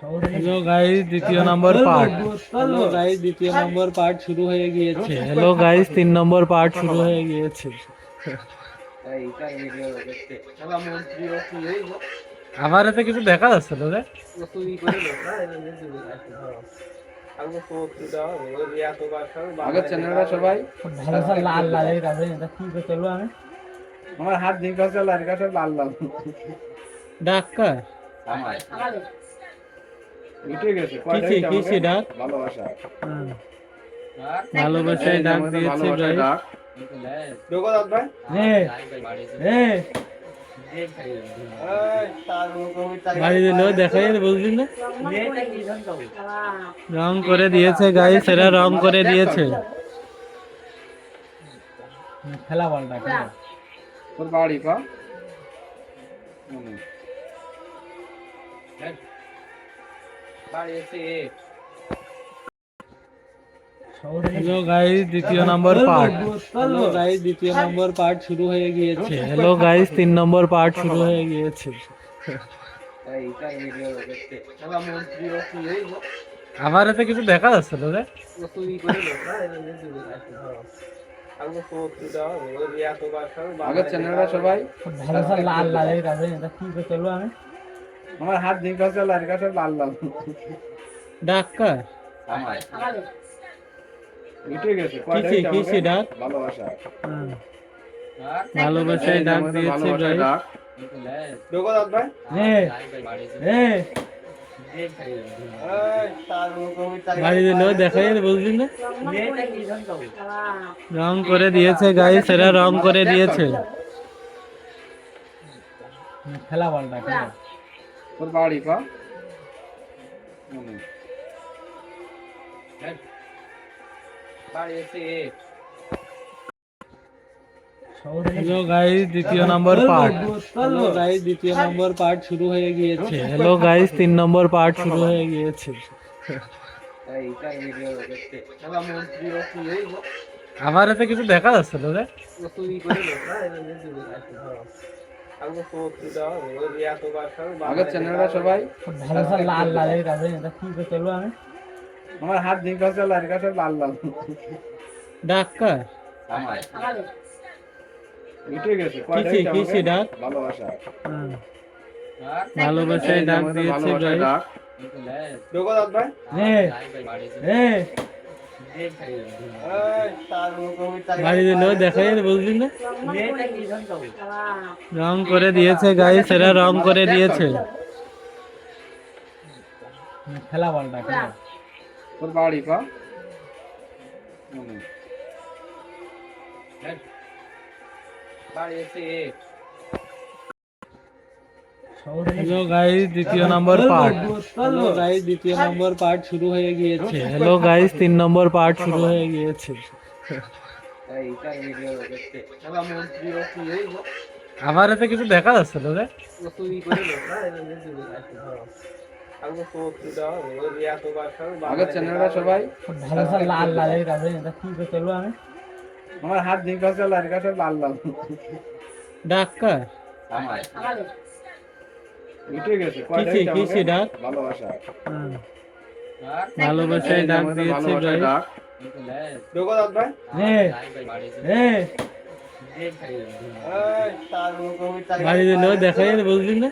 Hello guys দ্বিতীয় number part hello guys দ্বিতীয় number part শুরু হয়ে গিয়েছে। হ্যালো গাইস তিন নম্বর পার্ট শুরু হয়ে গিয়েছে। আমার এতে কিছু দেখা যাচ্ছে না রে। আগের চ্যানেলটা সবাই ভালো লাল লাল এটা কি করে চলবো আমি? আমার হাত দিন কাছে লাল কাছে লাল লাল। ডাক্তার উঠে গেছে কিসে কিসে ডাক? ভালোবাসা। ভালোবাসায় ডাক দিয়েছে ভাই। রে করে দিয়েছে গাইস এরা রং করে দিয়েছে। খেলা বলটা খেলা বাড়ি পা? হ্যালো গাইস দ্বিতীয় নম্বর পার্ট হ্যালো গাইস দ্বিতীয় নম্বর পার্ট শুরু হয়ে গিয়েছে হ্যালো গাইস তিন নম্বর পার্ট শুরু হয়ে গিয়েছে আমার এতে কিছু দেখা যাচ্ছে না রে আগের চ্যানেলটা সবাই ভালো লাল লাল এটা কি করে আমি আমার হাত দিন কাছে লাল কাছে লাল লাল। ডাক্তার? উঠে গেছে কিসে কিসে ডাক? ভালোবাসা। ভালোবাসায় ডাক দিয়েছে ডাক। ভাই। রে রে দেখাই বুঝলি না? রং করে দিয়েছে গাইস এরা রং করে দিয়েছে। খেলা বলটা তোর বাড়ি পা হ্যালো গাইস দ্বিতীয় নম্বর পার্ট হ্যালো গাইস দ্বিতীয় নম্বর পার্ট শুরু হয়ে গিয়েছে। হ্যালো গাইস তিন নম্বর পার্ট শুরু হয়ে গিয়েছে। আমার এতে কিছু দেখা যাচ্ছে না রে? আগের চ্যানেলটা সবাই ভালো স্যার লাল লাল এই কাছে এটা কি করে চলবো আমি আমার হাত দিন কাছে লাল কাছে লাল লাল ডাক্তার উঠে গেছে কিসে কিসে ডাক ভালোবাসা হুম। ভালোবাসায় ডাক দিয়েছে ভালোবাসায় গাইস ডাক যোগদাত ভাই রে রে বাড়ি দিল দেখাই বুঝলি না রং করে দিয়েছে গাইস এরা রং করে দিয়েছে। খেলা বলটা খেলা। তোর বাড়ি পা। হ্যালো গাইস দ্বিতীয় নম্বর পার্ট হ্যালো গাইস দ্বিতীয় নম্বর পার্ট শুরু হয়ে গিয়েছে। হ্যালো গাইস তিন নম্বর পার্ট শুরু হয়ে গিয়েছে। আমার এতে কিছু দেখা যাচ্ছে না রে। আমার হাত দিন কাছে লাল লাল ডাক্তার। ভালোবাসায় ডাক দিয়েছে ভালোবাসায় গাইস ভাই? রে রে বাড়ি দিল দেখাই বুঝলি না?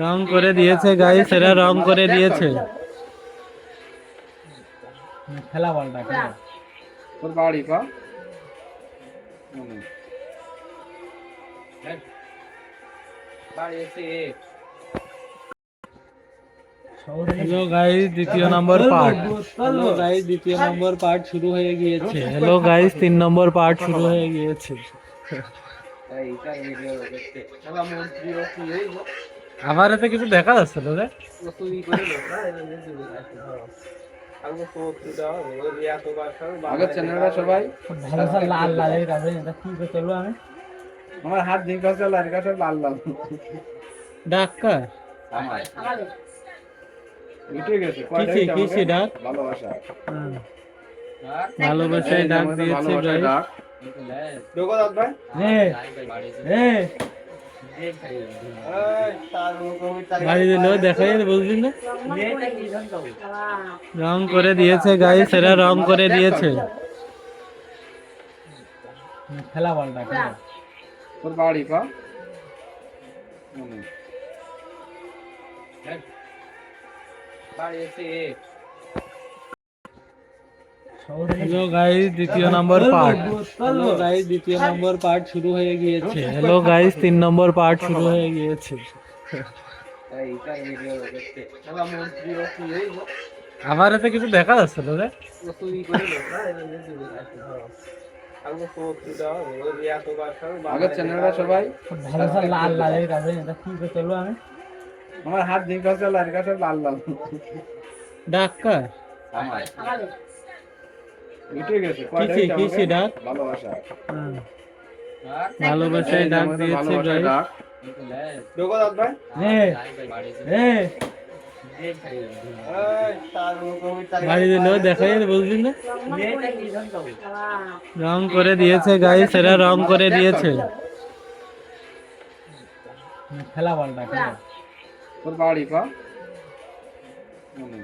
রং করে দিয়েছে গাইস এরা রং করে দিয়েছে। খেলা বলটা খেলা তোর বাড়ি পা? হ্যালো গাইস দ্বিতীয় নম্বর পার্ট হ্যালো গাইস দ্বিতীয় নম্বর পার্ট শুরু হয়ে গিয়েছে। হ্যালো গাইস তিন নম্বর পার্ট শুরু হয়ে গিয়েছে। আমার এতে কিছু দেখা যাচ্ছে না রে? আগের চ্যানেলটা সবাই ভালো লাল লাল এই এটা কি করে চলবো আমি? আমার হাত দিন কাছে লাল কাছে লাল লাল। ডাক্তার? উঠে গেছে কিসে কিসে ডাক? ভালোবাসা। ভালোবাসায় ডাক দিয়েছে ডাক। যোগদাত ভাই। রে রে বাড়ি দিল দেখাই বলছি না? রং করে দিয়েছে গাই সেরা রং করে দিয়েছে। খেলা বলটা খেলা। তোর বাড়ি পা হুম। হ্যালো গাইস দ্বিতীয় নম্বর পার্ট হ্যালো গাইস দ্বিতীয় নম্বর পার্ট শুরু হয়ে গিয়েছে হ্যালো গাইস তিন নম্বর পার্ট শুরু হয়ে গিয়েছে আমার এতে কিছু দেখা যাচ্ছে না রে আগের চ্যানেলটা সবাই ভালো লাল লাল এই কাছে এটা কি চলবো আমি? আমার হাত দিন কাছে লাল কাছে লাল লাল। ডাক্তার মিটে গেছে কিসে কিসে ডাক? ভালোবাসা। ভালোবাসায় ডাক দিয়েছে ভালোবাসায় ডাক। ভাই। রং করে দিয়েছে গাই সেরা রং করে দিয়েছে। খেলা বলটা খেলা। তোর বাড়ি পা। হুম।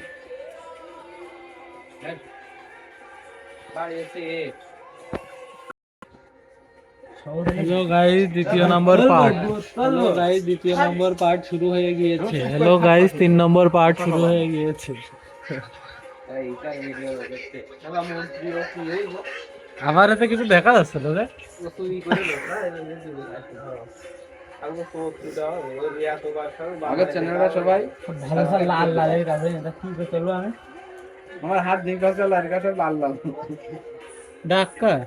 হ্যালো গাইস দ্বিতীয় নম্বর পার্ট হ্যালো গাইস দ্বিতীয় নম্বর পার্ট শুরু হয়ে গিয়েছে। হ্যালো গাইস তিন নম্বর পার্ট শুরু হয়ে গিয়েছে। আমার এতে কিছু দেখা যাচ্ছে না রে। আগের চ্যানেলটা সবাই ভালো লাল লাল এটা কি করে চলবো আমি? আমার হাত দিন কাছে লাল লাল লাল। ডাক্তার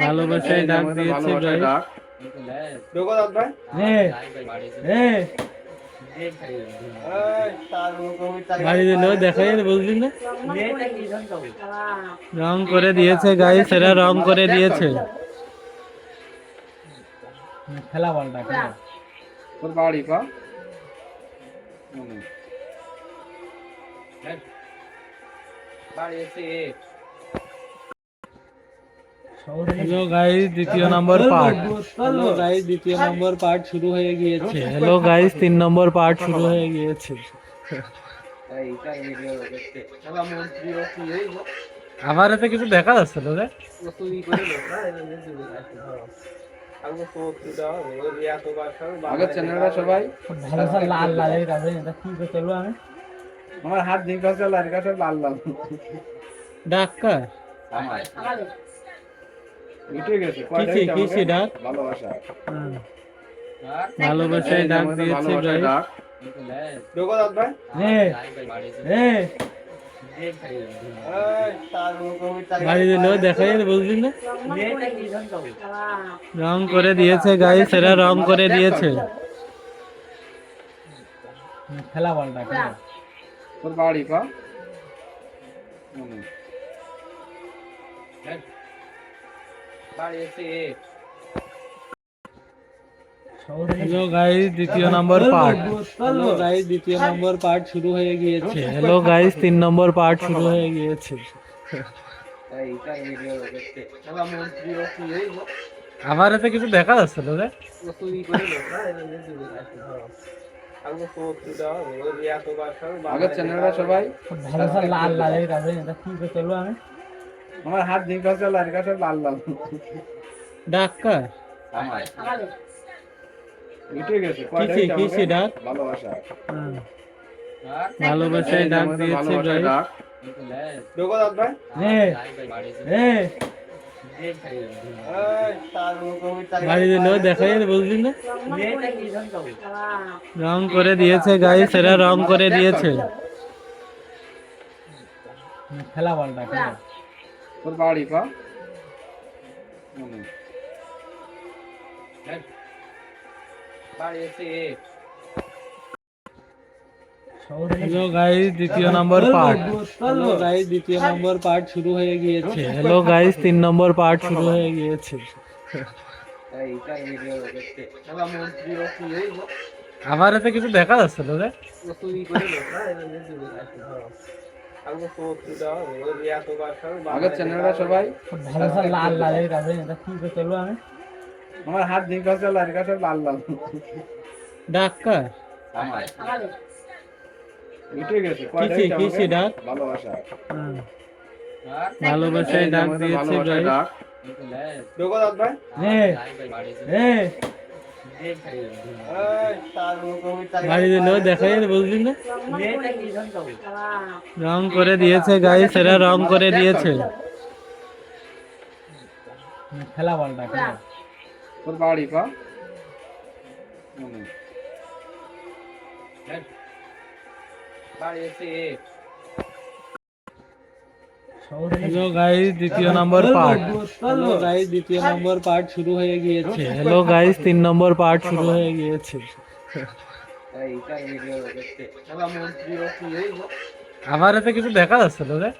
ভালোবাসায় ডাক দিয়েছে ভাই। বাড়ি দিল দেখাই বলছি না? রং করে দিয়েছে গাই সেরা রং করে দিয়েছে। খেলা বলটা খেলা। বাড়ি পা। হ্যালো গাইস দ্বিতীয় নম্বর পার্ট হ্যালো গাইস দ্বিতীয় নম্বর পার্ট শুরু হয়ে গিয়েছে। হ্যালো গাইস তিন নম্বর পার্ট শুরু হয়ে গিয়েছে। আমার এতে কিছু দেখা। যাচ্ছে না রে আগের চ্যানেলটা সবাই ভালো লাল লাল এটা কি করে চলবো আমি? আমার হাত দিন কাছে লাল কাছে লাল লাল। ডাক্তার। মিটে গেছে কিসে কিসে ডাক? ভালোবাসা। ভালোবাসায় ডাক দিয়েছে ভাই। এ এ দেখাই বলছি না? রং করে দিয়েছে গাই সেরা রং করে দিয়েছে। খেলা বলটা খেলা। তোর বাড়ি পা হুম। হ্যালো গাইস দ্বিতীয় নম্বর পার্ট হ্যালো গাইস দ্বিতীয় নম্বর পার্ট শুরু হয়ে গিয়েছে। হ্যালো গাইস তিন নম্বর পার্ট শুরু হয়ে গিয়েছে। আমার এতে কিছু দেখা যাচ্ছে না রে। আগের চ্যানেলটা সবাই। ভালো লাল লাল এই কাছে এটা কি করে চলবো আমি? আমার হাত দিন কাছে লাল কাছে লাল লাল। ডাক্তার মিটে গেছে কিসে কিসে ডাক? ভালোবাসা। ভালোবাসায় ডাক দিয়েছে ভালোবাসায় গাইস ডাক। যোগদাত ভাই। এ এ রং করে দিয়েছে গাই সেরা রং করে দিয়েছে। খেলা বলটা খেলা তোর বাড়ি পা। হুম। হ্যালো গাইস দ্বিতীয় নম্বর পার্ট হ্যালো গাইস দ্বিতীয় নম্বর পার্ট শুরু হয়ে গিয়েছে। হ্যালো গাইস তিন নম্বর পার্ট শুরু হয়ে গিয়েছে। আমার এতে কিছু দেখা যাচ্ছে না রে। আগের চ্যানেলটা সবাই ভালো লাল কাছে এটা কি চলবো আমি? আমার হাত কাছে লাল কাছে লাল লাল। ডাক্তার। উঠে ভালোবাসায় ডাক দিয়েছে ভাই। এ এ বাড়ি দিল দেখা বুঝলি না। রং করে দিয়েছে গাইস এরা রং করে দিয়েছে। খেলা বলটা খেলা। তোর বাড়ি পা। হ্যালো গাইস দ্বিতীয় নম্বর পার্ট হ্যালো গাইস দ্বিতীয় নম্বর পার্ট শুরু হয়ে গিয়েছে। হ্যালো গাইস তিন নম্বর পার্ট শুরু হয়ে গিয়েছে। আবার এতে কিছু দেখা যাচ্ছে রে।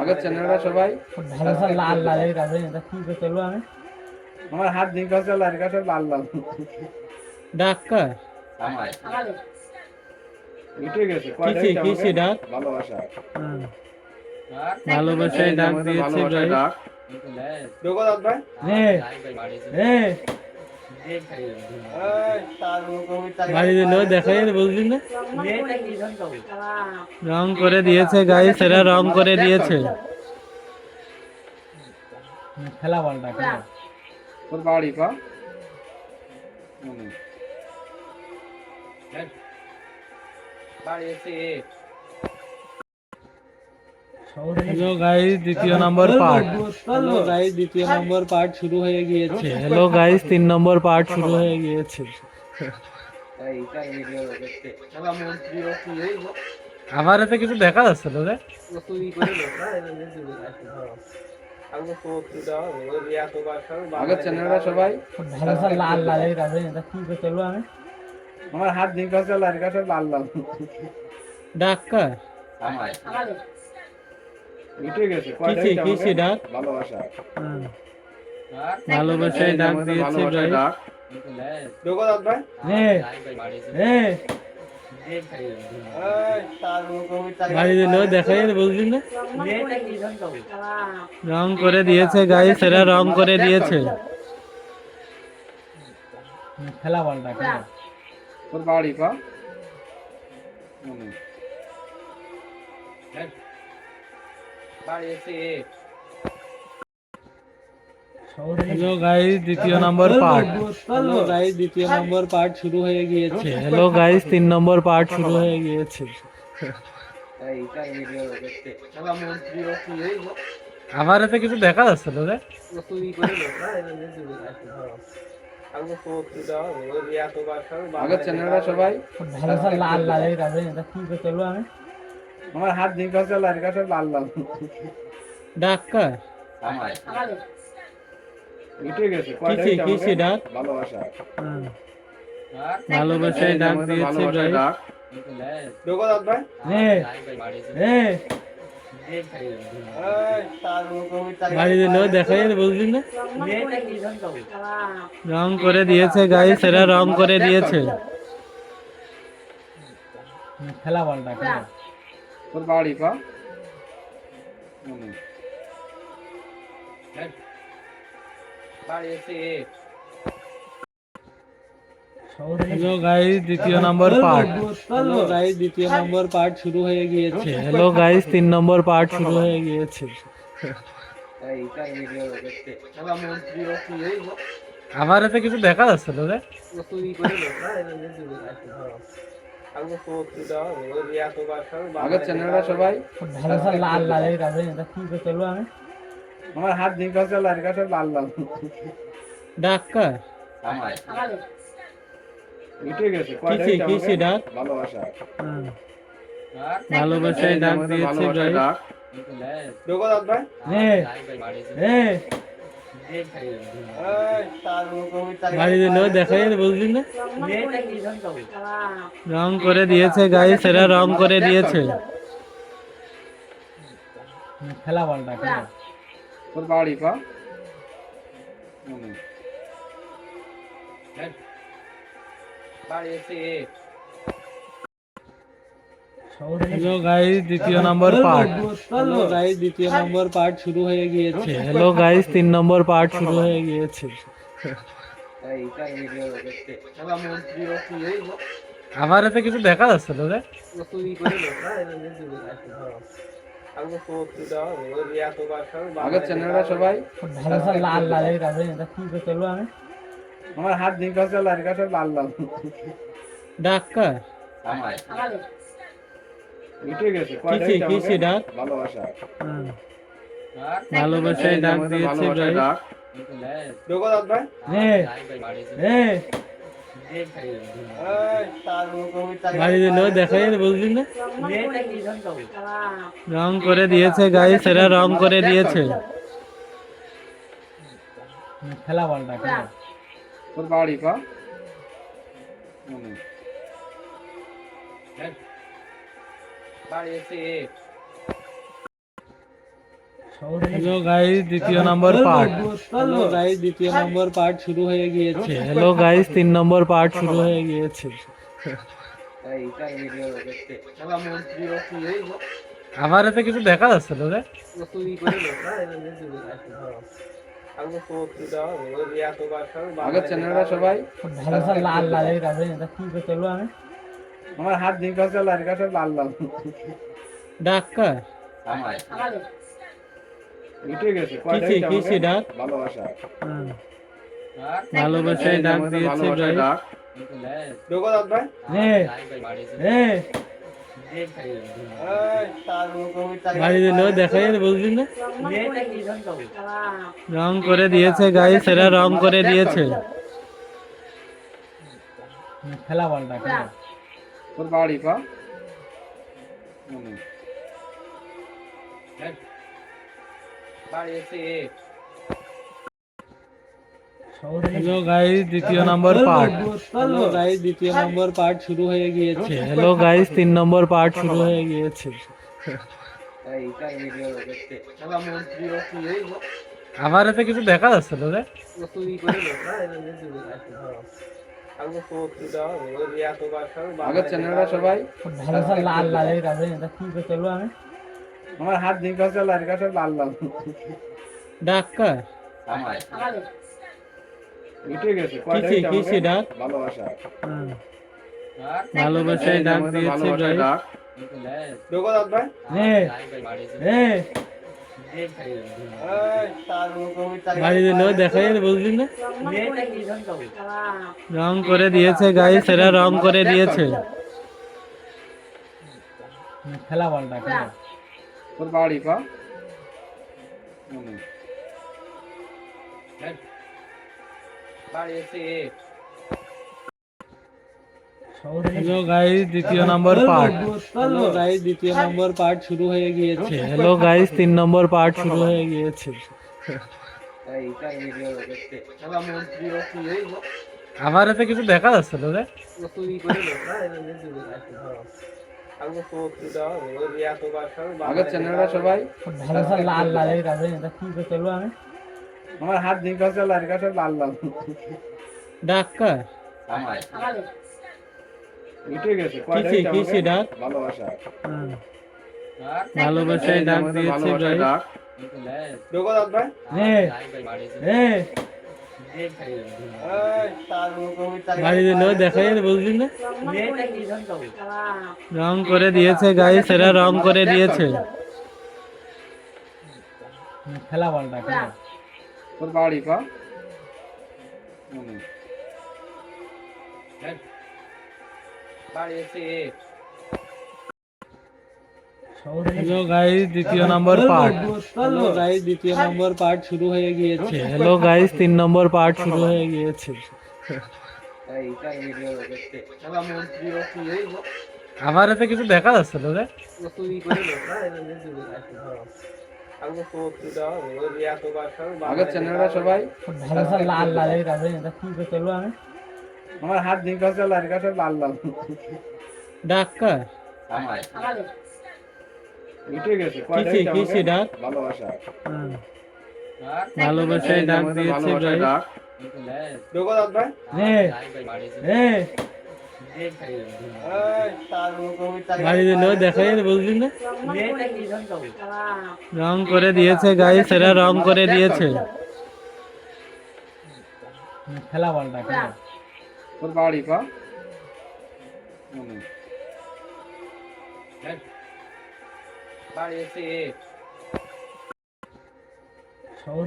আগের চ্যানেলটা সবাই ভালো স্যার লাল এটা কি করতে চলবো আমি? আমার হাত ঝিঙ্ক কাছে লাল কাছে লাল লাল। ডাক্তার? উঠে গেছে কিসে কিসে ডাক? ভালোবাসা। ভালোবাসায় ডাক দিয়েছে দেখো দাদ ভাই? রং করে দিয়েছে গাইস এরা রং করে দিয়েছে। খেলা বলটা খেলা। তোর বাড়ি পা। হ্যালো গাইস দ্বিতীয় নম্বর পার্ট হ্যালো গাইস দ্বিতীয় নম্বর পার্ট শুরু হয়ে গিয়েছে। হ্যালো গাইস তিন নম্বর পার্ট শুরু হয়ে গিয়েছে। আবার এতে কিছু দেখা যাচ্ছে না রে? আগের চ্যানেলটা সবাই? ভালো স্যার লাল লালের কাছে এটা কি চলবো আমি? আমার হাত ঝিঙ্ক কাছে লাল কাছে লাল লাল। ডাক্তার? উঠে গেছে কিসে কিসে ডাক? ভালোবাসা। ভালোবাসায় ডাক দিয়েছে দাদ ভাই। এ বাড়ি দিল দেখা যায় বুঝলি না? রং করে দিয়েছে গাইস এরা রং করে দিয়েছে। খেলা বলটা খেলা। তোর বাড়ি পা। হুম। হ্যালো গাইস দ্বিতীয় নম্বর পার্ট হ্যালো গাইস দ্বিতীয় নম্বর পার্ট শুরু হয়ে গিয়েছে। হ্যালো গাইস তিন নম্বর পার্ট শুরু হয়ে গিয়েছে। আবার এতে কিছু দেখা যাচ্ছে না রে। চ্যানেলটা সবাই ভালো স্যার লাল এটা কি চলবো আমি? আমার হাত লাল কাছে লাল লাল। ডাক্তার উঠে গেছে কিসে কিসে ডাক? ভালোবাসা। ভালোবাসায় ডাক দিয়েছে ভালোবাসায় গাইস ডাক। দাদ ভাই। এ এ বাড়ি দিল দেখা বুঝলি না? রং করে দিয়েছে গাইস এরা রং করে দিয়েছে। খেলা বলটা খেলা তোর বাড়ি পা? হ্যালো গাইস দ্বিতীয় নম্বর পার্ট হ্যালো গাইস দ্বিতীয় নম্বর পার্ট শুরু হয়ে গিয়েছে হ্যালো গাইস তিন নম্বর পার্ট শুরু হয়ে গিয়েছে আবার এতে কিছু দেখা যাচ্ছে না রে আগের চ্যানেলটা সবাই ভালো স্যার লাল লালের কাছে এটা কি করতে চলবো আমি আমার হাত ঝিঙ্ক কাছে লাল কাছে লাল লাল ডাক্তার? উঠে গেছে কিসে কিসে ডাক? ভালোবাসা। ভালোবাসায় ডাক দিয়েছে গাইস ডাক। দাদ ভাই? এ এ। রং করে দিয়েছে গাইস এরা রং করে দিয়েছে। খেলা বলটা খেলা। তোর বাড়ি পা হুম। হ্যালো গাইস দ্বিতীয় নম্বর পার্ট হ্যালো গাইস দ্বিতীয় নম্বর পার্ট শুরু হয়ে গিয়েছে। হ্যালো গাইস তিন নম্বর পার্ট শুরু হয়ে গিয়েছে। আমার এতে কিছু দেখা যাচ্ছে না রে। আগের চ্যানেলটা সবাই লাল লাল এই কাছে এটা কি করে আমি? আমার হাত দিন কাছে লাল কাছে লাল লাল। ডাক্তার মিটে গেছে কিসে কিসে ডাক? ভালোবাসা। ভালোবাসায় ডাক দিয়েছে ভাই। ডাক। ভাই। রে বাড়ি করে দিয়েছে গাইস এরা রং করে দিয়েছে। খেলা বলটা খেলা। তোর বাড়ি পা? হ্যালো গাইস দ্বিতীয় নম্বর পার্ট হ্যালো গাইস দ্বিতীয় নম্বর পার্ট শুরু হয়ে গিয়েছে। হ্যালো গাইস তিন নম্বর পার্ট শুরু হয়ে গিয়েছে। আমার এতে কিছু দেখা যাচ্ছে না রে। চ্যানেলটা সবাই ভালো লাল লাল এই কাছে এটা কি করে আমি? আমার হাত দিন কাছে লাল লাল লাল। ডাক্তার। ভালোবাসায় ডাক দিয়েছে রে রে বাড়ি দিল দেখাই বুঝলি না? রং করে দিয়েছে গাইস এরা রং করে দিয়েছে। খেলা বলটা খেলা। বাড়ি পা। হ্যালো গাইস দ্বিতীয় নম্বর পার্ট হ্যালো গাইস দ্বিতীয় নম্বর পার্ট শুরু হয়ে গিয়েছে। হ্যালো গাইস তিন নম্বর পার্ট শুরু হয়ে গিয়েছে। আমার এতে কিছু দেখা যাচ্ছে না রে। আগের চ্যানেলটা সবাই। ভালো লাল লাল এটা কি করে আমি? আমার হাত দিন কাছে লাল কাছে লাল লাল। ডাক্তার? মিটে গেছে কিসে কিসে ডাক? ভালোবাসা। ভালোবাসায় ডাক। দিয়েছে ভাই। দেখো দাদ ভাই? রে রে দেখাই বুঝলি না? রং করে দিয়েছে গাইস এরা রং করে দিয়েছে। খেলা বলটা খেলা। তোর বাড়ি পা হ্যালো গাইস দ্বিতীয় নম্বর পার্ট হ্যালো গাইস দ্বিতীয় নম্বর পার্ট শুরু হয়ে গিয়েছে। হ্যালো গাইস তিন নম্বর পার্ট শুরু হয়ে গিয়েছে। আমার এতে কিছু দেখা যাচ্ছে না রে? আগের চ্যানেলটা সবাই ভালো লাল লাল এই কাছে এটা কি করে চলবো আমি? আমার হাত দিন কাছে লাল কাছে লাল লাল। ডাক্তার। মিটে গেছে কিসে কিসে ডাক? ভালোবাসা। ভালোবাসায় ডাক দিয়েছে ভাই। ভাই। দেখাই বুঝলি না? রং করে দিয়েছে গাইস এরা রং করে দিয়েছে। খেলা বলটা খেলা। তোর বাড়ি পা। হ্যালো গাইস দ্বিতীয় নম্বর পার্ট হ্যালো গাইস দ্বিতীয় নম্বর পার্ট শুরু হয়ে গিয়েছে। হ্যালো গাইস তিন নম্বর পার্ট শুরু হয়ে গিয়েছে। আমার এতে কিছু দেখা যাচ্ছে না রে। আমার হাত দিন কাছে লাল লাল ডাক্তার। কিসে ডাক? ভালোবাসায় ডাক দিয়েছে ভাই। দেখাই না? রং করে দিয়েছে গাড়ি সেরা রং করে দিয়েছে। খেলা বলটা খেলা। তোর বাড়ি পা?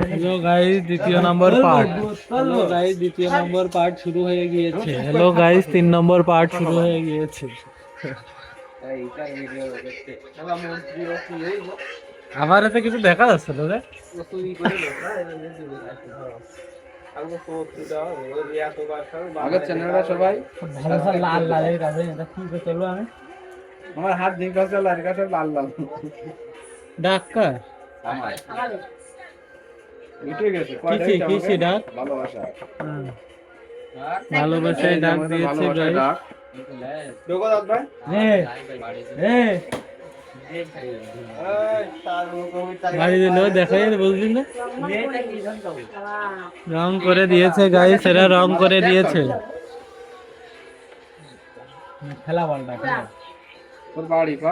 হ্যালো গাইস দ্বিতীয় নম্বর পার্ট হ্যালো গাইস দ্বিতীয় নম্বর পার্ট শুরু হয়ে গিয়েছে। হ্যালো গাইস তিন নম্বর পার্ট শুরু হয়ে গিয়েছে। আমার এতে কিছু দেখা যাচ্ছে না রে। আগের চ্যানেলটা সবাই? ভালো লাল লাল এটা কি করে আমি? আমার হাত ঝিঙ্ক আছে লাল কাছে লাল লাল। ডাক্তার? উঠে গেছে ডাক? ভালোবাসা। ভালোবাসায় ডাক দিয়েছে ঢোকো দাদ ভাই। দিল দেখাই বুঝলি না? রং করে দিয়েছে গাড়ি সেরা রং করে দিয়েছে। খেলা বলটা খেলা। তোর বাড়ি পা